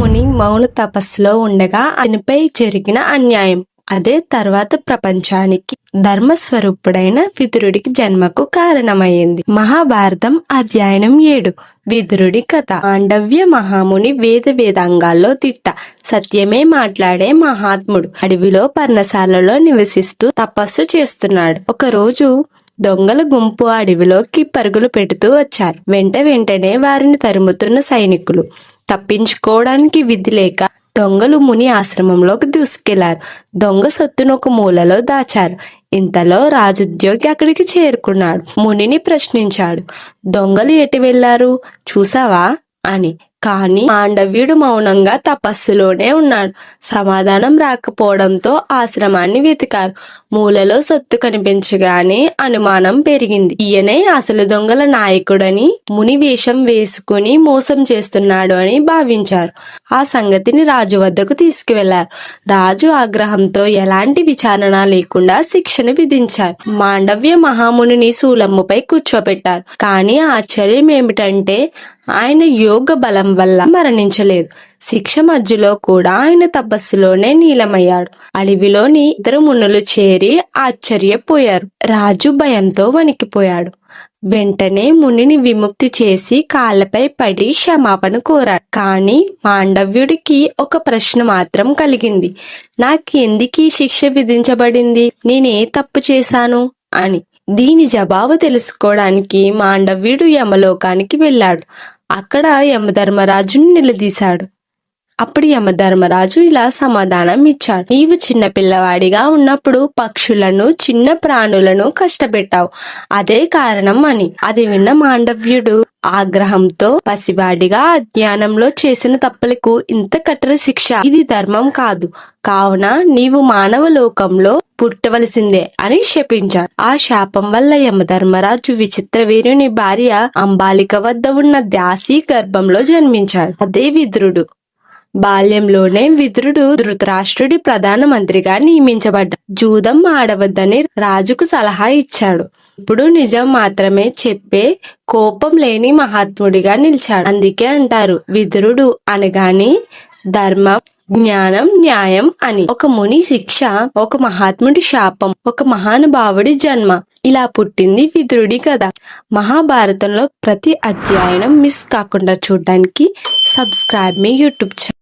ముని మౌన తపస్సులో ఉండగా అతనిపై జరిగిన అన్యాయం. అదే తర్వాత ప్రపంచానికి ధర్మస్వరూపుడైన విదురుడికి జన్మకు కారణమైంది. మహాభారతం అధ్యయనం ఏడు. విదురుడి కథ. ఆండవ్య మహాముని వేద వేదాంగాల్లో తిట్ట. సత్యమే మాట్లాడే మహాత్ముడు. అడవిలో పర్ణశాలలో నివసిస్తూ తపస్సు చేస్తున్నాడు. ఒక రోజు దొంగల గుంపు అడవిలోకి పరుగులు పెడుతూ వచ్చారు. వెంట వెంటనే వారిని తరుముతున్న సైనికులు. తప్పించుకోవడానికి విధి లేక దొంగలు ముని ఆశ్రమంలోకి దూసుకెళ్ళారు. దొంగ సొత్తును ఒక మూలలో దాచారు. ఇంతలో రాజుద్యోగి అక్కడికి చేరుకున్నాడు. మునిని ప్రశ్నించాడు. దొంగలు ఎటు వెళ్ళారు చూసావా? అని. కానీ మాండవ్యుడు మౌనంగా తపస్సులోనే ఉన్నాడు. సమాధానం రాకపోవడంతో ఆశ్రమాన్ని వెతికారు. మూలలో సొత్తు కనిపించగానే అనుమానం పెరిగింది. ఈయనే అసలు దొంగల నాయకుడని ముని వేషం వేసుకుని మోసం చేస్తున్నాడు అని భావించారు. ఆ సంగతిని రాజు వద్దకు తీసుకువెళ్ళారు. రాజు ఆగ్రహంతో ఎలాంటి విచారణ లేకుండా శిక్షణ విధించారు. మాండవ్య మహామునిని శూలమ్ముపై కూర్చోబెట్టారు కానీ ఆశ్చర్యం ఏమిటంటే ఆయన యోగ బలం వల్ల మరణించలేదు. శిక్ష మధ్యలో కూడా ఆయన తపస్సులోనే నీలమయ్యాడు. అడవిలోని ఇద్దరు మునులు చేరి ఆశ్చర్యపోయారు. రాజు భయంతో వణికిపోయాడు. వెంటనే మునిని విముక్తి చేసి కాళ్ళపై పడి క్షమాపణ కోరాడు. కానీ మాండవ్యుడికి ఒక ప్రశ్న మాత్రం కలిగింది. నాకు శిక్ష విధించబడింది? నేనే తప్పు చేశాను? అని. దీని జవాబు తెలుసుకోవడానికి మాండవ్యుడు యమలోకానికి వెళ్ళాడు. అక్కడ యమధర్మరాజుని నిలదీశాడు. అప్పుడు యమధర్మరాజు ఇలా సమాధానం ఇచ్చాడు. నీవు చిన్న పిల్లవాడిగా ఉన్నప్పుడు పక్షులను చిన్న ప్రాణులను కష్టపెట్టావు. అదే కారణం అని. అది విన్న మాండవ్యుడు ఆగ్రహంతో పసివాడిగా అజ్ఞానంలో చేసిన తప్పులకు ఇంత కఠిన శిక్ష. ఇది ధర్మం కాదు. కావున నీవు మానవ లోకంలో పుట్టవలసిందే అని శపించాడు. ఆ శాపం వల్ల యమధర్మరాజు విచిత్ర వీరుని భార్య అంబాలిక వద్ద ఉన్న దాసి గర్భంలో జన్మించాడు. అదే విద్రుడు. బాల్యంలోనే విద్రుడు ధృతరాష్ట్రుడి ప్రధాన మంత్రిగా నియమించబడ్డాడు. జూదం ఆడవద్దని రాజుకు సలహా ఇచ్చాడు. ఇప్పుడు నిజం మాత్రమే చెప్పే కోపం లేని మహాత్ముడిగా నిలిచాడు. అందుకే అంటారు విదురుడు అనగాని ధర్మం జ్ఞానం న్యాయం అని. ఒక ముని శిక్ష ఒక మహాత్ముడి శాపం ఒక మహానుభావుడి జన్మ. ఇలా పుట్టింది విదురుడి కథ. మహాభారతంలో ప్రతి అధ్యాయనం మిస్ కాకుండా చూడడానికి సబ్స్క్రైబ్ మీ యూట్యూబ్ ఛానల్